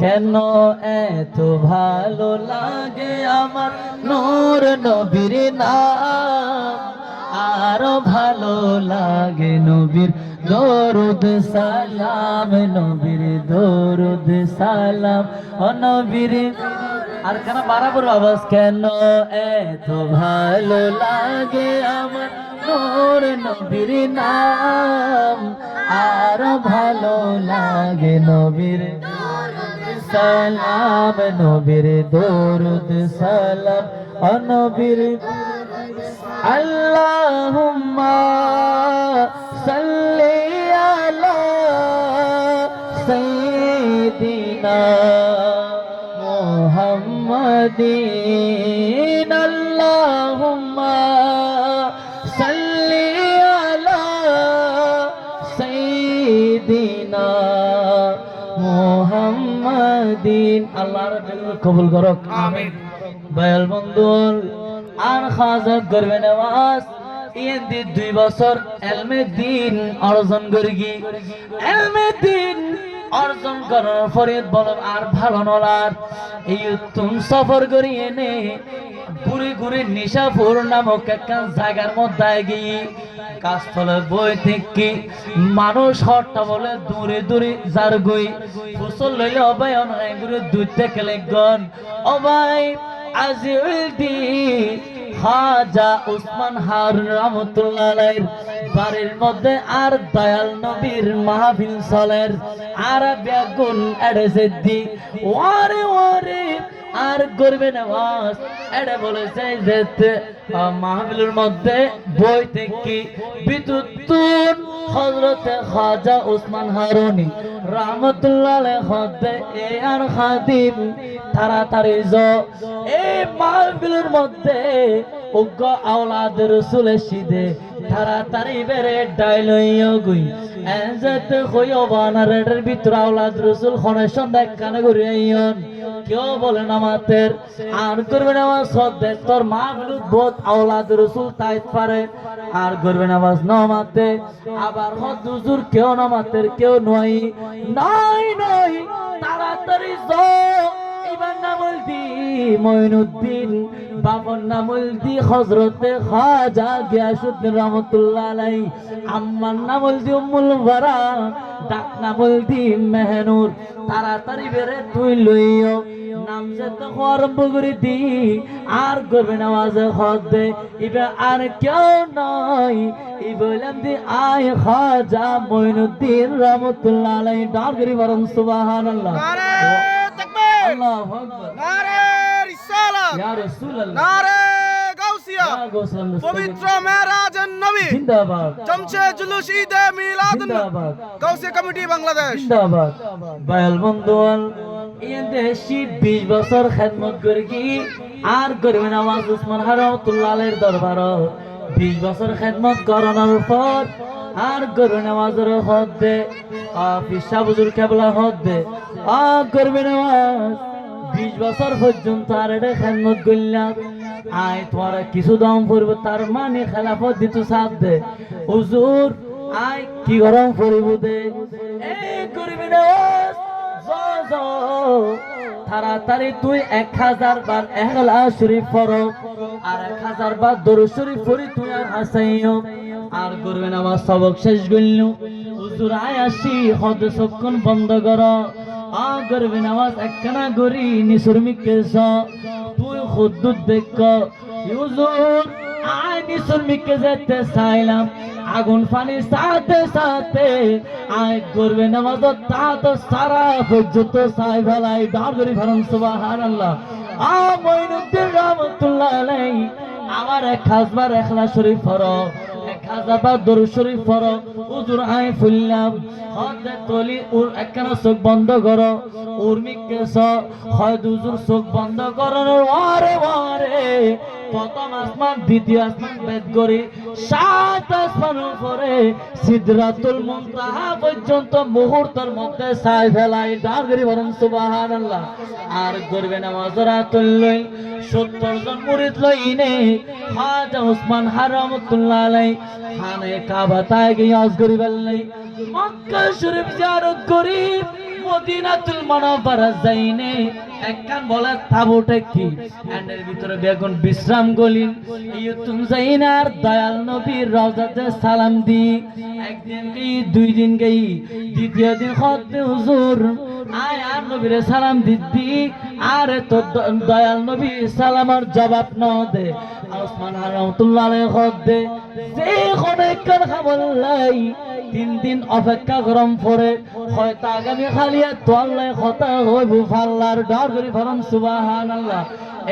কেন এত ভালো লাগে আমার নূর নবীর নাম? আরও ভালো লাগে নবীর দরুদ সালাম, নবীর দরুদ সালাম। ও নবীর, আর কেন বারাবর আওয়াজ? কেন এত ভালো লাগে আমার নূর নবীর নাম? আরও ভালো লাগে নবীর সালাম নবীর দরুদ সালাম। অনবীর নবীর আল্লাহুম্মা সাল্লি আলা সাইয়্যিদিনা আল্লাহর কবুল করক। আমিন। বন্ধুর আর খাজা করবে দুই বছর এলমে দিন অর্জন করি এলমে দিন অর্জন করার পরে আর ভালো নলার। এই উত্তম সফর করি এনে ঘুরে ঘুরে নিশাপুর নামক একটা জায়গার মধ্যে গিয়ে কাজতলে বই থেকে মানুষ হট্টা বলে দূরে দূরে যার গই। ফসল লইলে অবাই অনায় ঘুরে দুই থেকে লেগন অবাই আজি দি খাজা উসমান হারুন রহমতুল্লাহ বাড়ির মধ্যে আর দয়াল নবীর মাহফিল চলের। আর বেগুন এড়েছে দি ওরে ওরে আর করবে নামাজ। এটা বলেছে যে মাহফিলের মধ্যে বই থেকে বিদ্যুৎ হজরতে খাজা উসমান হারুনি। রহমতুল্লাহ হদে এ আর খাদিম, তাড়াতাড়ি জ এই মাহফিলের মধ্যে উগ্র আওলাদ রসুলের সিদে তাড়াতাড়ি বেড়ে ডাইলইয় গুই। এজেতে কইও বানারের ভিতর আওলাদ রসুল খনে সন্ধ্যা কানে ঘুরে আইয়ন। কেউ বলে নামাতের আর করবে নামাজ সদ্দে তোর মা বোধ আওলাদ রসুল তাইত পারে। আর করবে নামাজ নমাতে আবার হদ হুজুর কেউ নামাতের কেউ নয়। নাই নাই তাড়াতাড়ি এবার নামল দি মঈনুদ্দিন বাবর নামল ডাক নামল দি মেহনুর তাড়াতাড়ি বেড়ে তুই লইও। নাম যে তো করে দি আর করবে নামাজে হদ দে। ইবে আর কেউ নয় ই বললাম দি আয় খাজা মঈনুদ্দিন রহমতুল্লাহ আলাই ডাক করি বরং সুবহানাল্লাহ। নারে তাকবীর! আল্লাহু আকবার। নারে রিসালাত! ইয়া রাসূলুল্লাহ। নারে গোসল পবিত্র মেরাজের নবী। জমছে জুলুস ঈদে মিলাদ জিন্দাবাদ। কমিটি বাংলাদেশ। জিন্দাবাদ। বায়াল বন্ধুয়াল এই দেশি 20 বছর খেদমত করে কি? আর করবে নামাজ উসমান হারামতুল্লাহ আলাইহির দরবার 20 বছর খেদমত করানোর পর আর করবে নামাজের হদ দে পিসা বুজুর কেবলা হদ দে আর করবে নামাজ বিশ বছর পর্যন্ত আর এটা খেদমত করলাম। আয়, তোমার কিছু দম পড়ব, তার মানে খেলাফত দিত সাথ দে। হুজুর, আয়, কি গরম পড়িব দে। করবি না। তাড়াতাড়ি তুই এক হাজার বার এহলা শরীফ আর এক হাজার বার দরু শরীফ পড়ি তুই আর আর করবে না আমার সবক শেষ গল্লু হুজুর, আয় আসি, হদ সক্ষণ বন্ধ করো। আ করবে নামাজ একখানা গরি নিসর্মিকে তুই আগুন পানি সাথে সাথে আয় করবে নামাজ, তা তো সারা পর্যন্ত সাই ফেলাই। ডার করি ফেরন সুবাহান আল্লাহ আ আমার এক খাসবার এখলা শরীফ ফরো এক হাজার শরীফ ফরো উজুর আই ফুললাম। হতে তলি উর একখানা চোখ বন্ধ করো। উর্মিকে স হয় দুজুর চোখ বন্ধ করো। ওরে ওরে প্রথম আসমান, দ্বিতীয় আসমান ভেদ করি। সাত আসমান উপরে সিদরাতুল মুনতাহা পর্যন্ত মুহূর্তের মধ্যে সাই ফেলাই, ডাক করি বরং সুবহানাল্লাহ। আর করবে নামাজ রাতুল লই সত্তর জন মুরিদ লইনে খাজা উসমান হারামতুল্লাহ আলাই খানে কাবা তাই গিয়ে আজ করি বেলাই মক্কা শরীফ জিয়ারত করি। মদিনাতুল মুনাওয়ারা যাইনে একখান কি? ভিতরে বেগুন বিশ্রাম গলিন ইয়তুম দয়াল নবীর রওজাতে সালাম দি। একদিন দুই দিন গই, দ্বিতীয় দিন খতে হুজুর। আয় নবীরে সালাম দিদি আরে তো দয়াল নবী সালামার জবাব ন দে। ওসমান রহমতুল্লাহ আলাইহি খত দে যে খনে কার খবর তিন দিন অপেক্ষা গরম পরে, হয়তো আগামী খালিয়া তোয়াল্লাই কথা হইব ফাল্লার ডর করি ফরম, সুবহানাল্লাহ।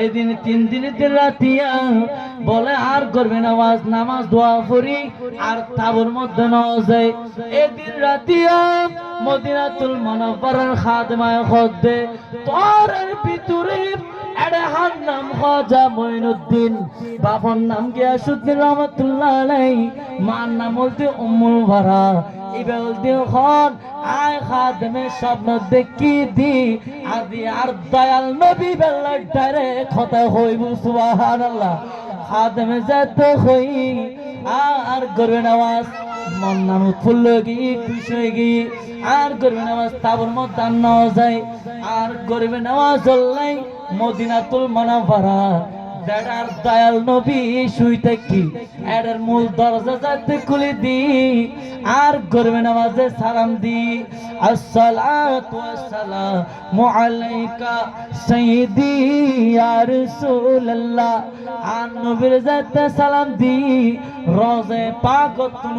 এই দিন তিন দিন রাতিয়া বলে আর করবে নামাজ নামাজ, দোয়া করি, আর তাবুর মধ্যে ন যায় এই দিন রাতিয়া মদিনাতুল মুনাওয়ারার খাদেমায় খদ্দে তোর ভিতরে এডে হার নাম খাজা মঈনুদ্দিন বাবার নাম গিয়াসুদ্দিন রহমতুল্লাহ আলাই মার নাম বলতে উম্মুল ভাড়া ইবে বলতে খন আয় খাদেমে স্বপ্ন দেখি দি। আদি আর দয়াল নবী বেলা ডাইরে কথা হইব, সুবহানাল্লাহ। খাদেমে যেতে হই, আর করবে নামাজ মন নাম উৎফুল্ল গিয়ে খুশি আর গরিবে নামাজ তাবর মধ্যে আর নেওয়া যায় আর গরিবে নামাজ মদিনাতুল মানাফারা দয়াল নবী শুইতে কি এটার মূল দরজা যাতে খুলে দি, আর গরিবে নামাজে সালাম দি। আসসালাতু ওয়াসসালামু আলাইকা আর নবীর যাতে সালাম দি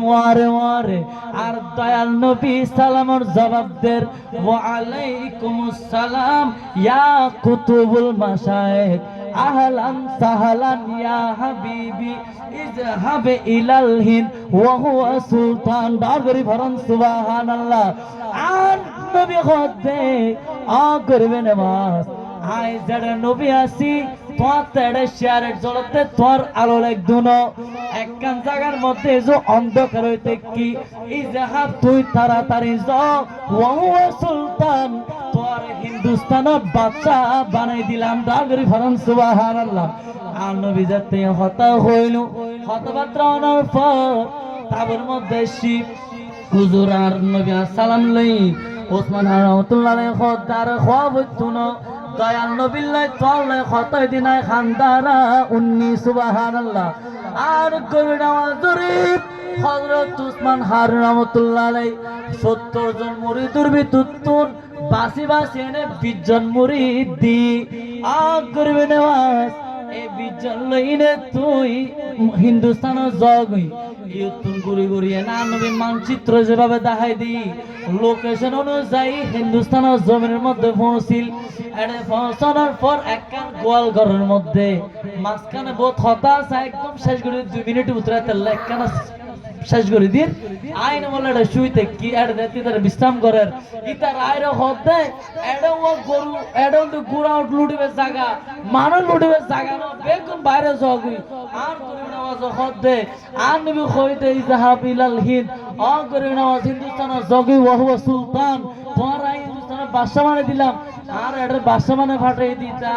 ওয়ারে ওয়ারে। আর দয়াল নবী সালামর জবাব দের সালাম ইয়া কুতুবুল মাশায়েখ। আহলান সাহলান ইয়া হাবিবি, ইজহাব ইলাল হিন্দ, ওয়া হুয়া সুলতান। বাগরি ভরন সুবহানাল্লাহ। আর নবী খদ্দে আ করবে নামাজ। আই যারা নবী আসি, তোর তেড়ে শেয়ারের তোর আলো মধ্যে অন্ধকার হইতে কি? তুই তাড়াতাড়ি যাও ওয়া সুলতান হিন্দুস্তানত বাচ্চা বানাই দিলাম ডাগরি ফরন সুবহানাল্লাহ। আর নবী যাতে হতা হইল, হতবাত্রা অনার পর তাবর মধ্যে শিব, হুজুর আর নবী সালাম লই ওসমান রহমতুল্লাহ খদার খোয়া বইতো না। দয়াল নবিল্লাই তল্লাই খতই দিনাই খান্দারা উন্নি, সুবহানাল্লাহ। আর নামাজ জরিফ হযরত উসমান হার রহমতুল্লাহ আলাই 70 জন মুরিদুর ভিতর বাসি বাসি এনে 20 জন মুরিদ। আর করবে নামাজ এই 20 জন লইনে তুই হিন্দুস্তানের জগই ইউতুন গুড়ি গুড়িয়ে না নবী মানচিত্র যেভাবে দেখাই দি। লোকেশন অনুযায়ী হিন্দুস্তানের জমিনের মধ্যে পৌঁছিল এনে পৌঁছানোর পর একখান গোয়াল ঘরের মধ্যে। মাঝখানে বোধ হতাশ, একদম শেষ করে দুই মিনিট উতরে তেল একখানা শেষ করে দিন। আইন বলে শুইতে কি এটা দেখতে তারা বিশ্রাম করেন? ইতার আইর হতে এটা ও গরু এটা তো গুড়া উঠ লুটিবে জায়গা মানুষ লুটিবে জায়গা না বেগুন বাইরে জগুই আর গরিব নামাজ হতে আর নবী কইতে ইজাহাব ইলাল হিন্দ অ গরিব নামাজ হিন্দুস্তানের জগি ওয়াহুয়া সুলতান, তোমার আই হিন্দুস্তানের বাদশা মানে দিলাম। আর মানে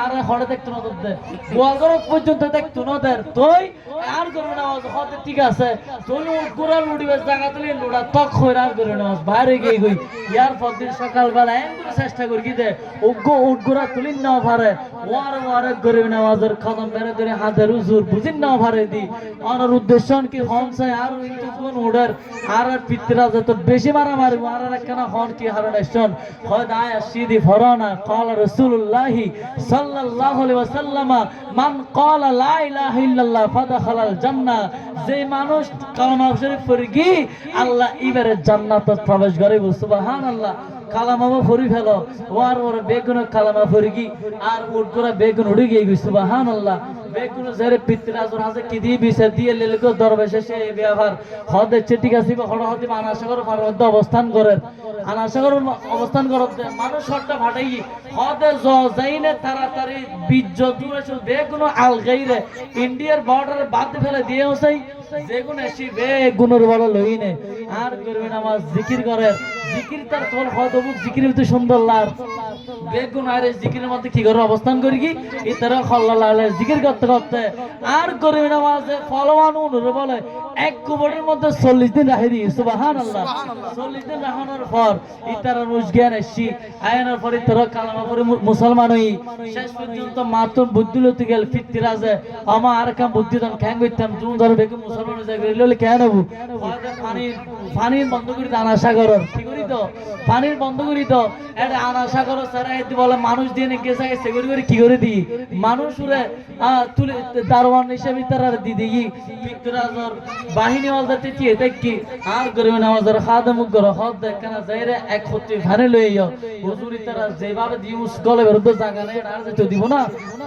আর আর ঠিক আছে। তুলি তক আর সকালবেলা চেষ্টা কি দে বেড়ে ধরে হাতের উজুর বুঝিন না পারে দি। অনার উদ্দেশ্য কি হন চাই আর পিতরা যত বেশি মারা আর একখানা হন কি হারণ এসন হয় দায় সিদি ফরনা قال رسول الله صلى الله عليه وسلم من قال لا اله الا الله فدخل الجنه যে মানুষ কালামা শরীফ পড়ে কি আল্লাহ ইবারে জান্নাতত প্রবেশ করে সুবহানাল্লাহ কালামা ফরি ফেল। ওয়ার ওর বেগুন কালামা ফরি কি? আর উঠ করে বেগুন উড়ে গিয়ে গই সুবহানাল্লাহ। বেগুন জেরে পিতরাজর হাজে কি দিয়ে বিছে দিয়ে লেলকো দরবেশে সে ব্যবহার। হদে চিঠিক আসিব হড় হতে আনাসাগর অবস্থান করেন। আনাসাগর অবস্থান মানুষ হদে জ যাইনে তাড়াতাড়ি বীর্য দূরে বেগুন আল ইন্ডিয়ার বর্ডার বাদ ফেলে দিয়ে ওসাই। যেগুন এসি বেগুনের বড় লইনে। আর করবে নামাজ জিকির করে জিকির তার তোর হদ বুক জিকির তো সুন্দর লার কি কি? এক চল্লিশ দিন চল্লিশ দিন মুসলমান গেল, ফিরতি রাজে, আমা আর কাম বুদ্ধি দান খ্যাং করতাম তুমি ধরো বেকে মুসলমান কেন পানি পানি বন্ধ করি আনা করি তো? পানির বন্ধ করি তো? আনা সাগর সারা এতে বলে মানুষ দিয়ে গেছে গেছে করি করে কি করে দি মানুষ আহ, তুলে দারোয়ান হিসেবে তারা দি দিই। পিতরাজর বাহিনী অলদাতে চিয়ে দেখি আর গরিব নামাজের খাদে মুখ গর হদ দেখানা যাইরে এক হতে ভারে লই হুজুরি তারা যেভাবে দিউস গলে বিরুদ্ধ জায়গা নেই আর যেতে দিব না।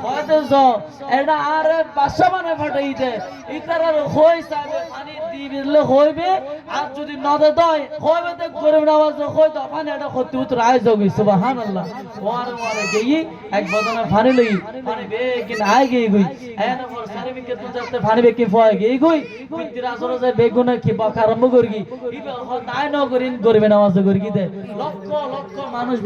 হয়তো এটা আর বাসা মানে ফাটাইতে ইতারার হই সাবে পানি দিবিলে হইবে, আর যদি নদে দয়, হইবে তো গরিব নামাজ হই তো পানি এটা ক্ষতি উত্তর আয় সুবাহান আল্লাহ ওয়ারে ওয়ারে গেই এক বদনে ফানি লই ফানি বে, কিন আয় গই। গই এনা পর সারে বিকে তুই যাতে ফানি বে কি ফয় গই গই যে বেগুনে কি বকা আরম্ভ করগি ইবে তাই ন করিন গরিব নামাজ করগি দে লক্ষ লক্ষ মানুষ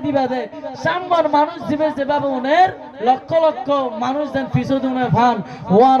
দিবা দে। দিবে লক্ষ লক্ষ দেন পিছু দুনে ফান ওয়ার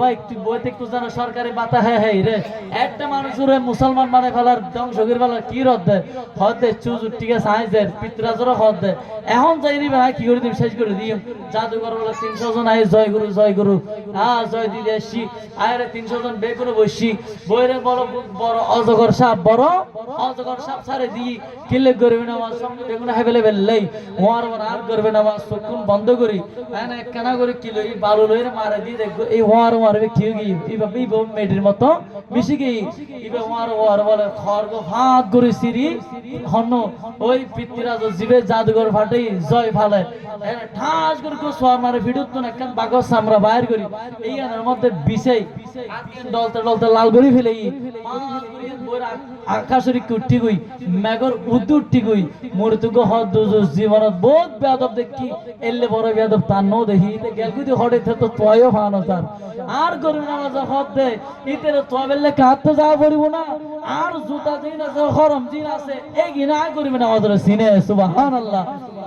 অবাক, তুই বইতে একটু জানো সরকারি বাতা হ্যাঁ হ্যাঁ রে। একটা মানুষ ওরে মুসলমান মানে ফেলার ধ্বংস করে ফেলার কি রদ দেয়? হদ দে চুজুর ঠিক আছে আই দেয় পিতরাজরও হদ দেয়। এখন যাই দিবে হ্যাঁ কি করে দিম শেষ করে দিম। জাদুঘর বলে তিনশো জন আই জয় গুরু জয় গুরু। হ্যাঁ জয় দিদি আসছি আয়রে তিনশো জন বে করে বসছি বইরে বড় বড় অজগর সাপ বড় অজগর সাপ সারে দিই কিলে করবে না আমার সঙ্গে বেগুন হেবেলে বেললেই। ওয়ার ওয়ার আর করবে না আমার চোখুন বন্ধ করি। এনে কেনা করে কিলো এই বালু লইরে মারে দিয়ে দেখব এই ওয়ার ওয়ার কি? গিয়ে এইভাবে এই মেয়েটির মতো? মিশি গিয়ে ইবে ওয়ার বলে খড়গ ভাত করে সিরি হন্ন ওই পিতৃরাজ জীবে জাদুঘর ফাটেই জয় ফালে। করে কেউ সোয়ার মারে ভিডিও তো আমরা বাইর করি? এই মধ্যে ডলতে ডলতে লাল করি ফেলে কুটি গই, মেঘর হদ জীবনত বহুত বেয়াদব দেখি, এলে বড় বেয়াদব তার নো দেখি। তে গেলগুদি হড়ে তো তয়ও ফানো তার। আর গরিব নামাজ হদ দে। ইতে তো বেললে কাটতে যাওয়া পড়িব না। আর জুতা দিন আছে খরম দিন আছে, এই গিনা গরিব নামাজ সিনে, সুবহানাল্লাহ।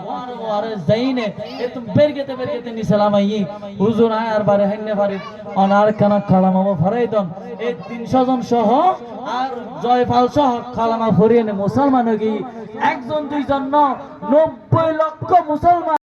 ওয়ারে ওয়ারে যাইনে, এ তুমি বের গেতে বের গেতে নি সালাম আই হুজুর আয় আর বারে হাইনে পারি অনার কানা কালাম আবো ফরাই দন। এই 300 জন সহ, আর জয়পাল সহ কালামা মুসলমান একজন, দুইজন, ন 90 লক্ষ মুসলমান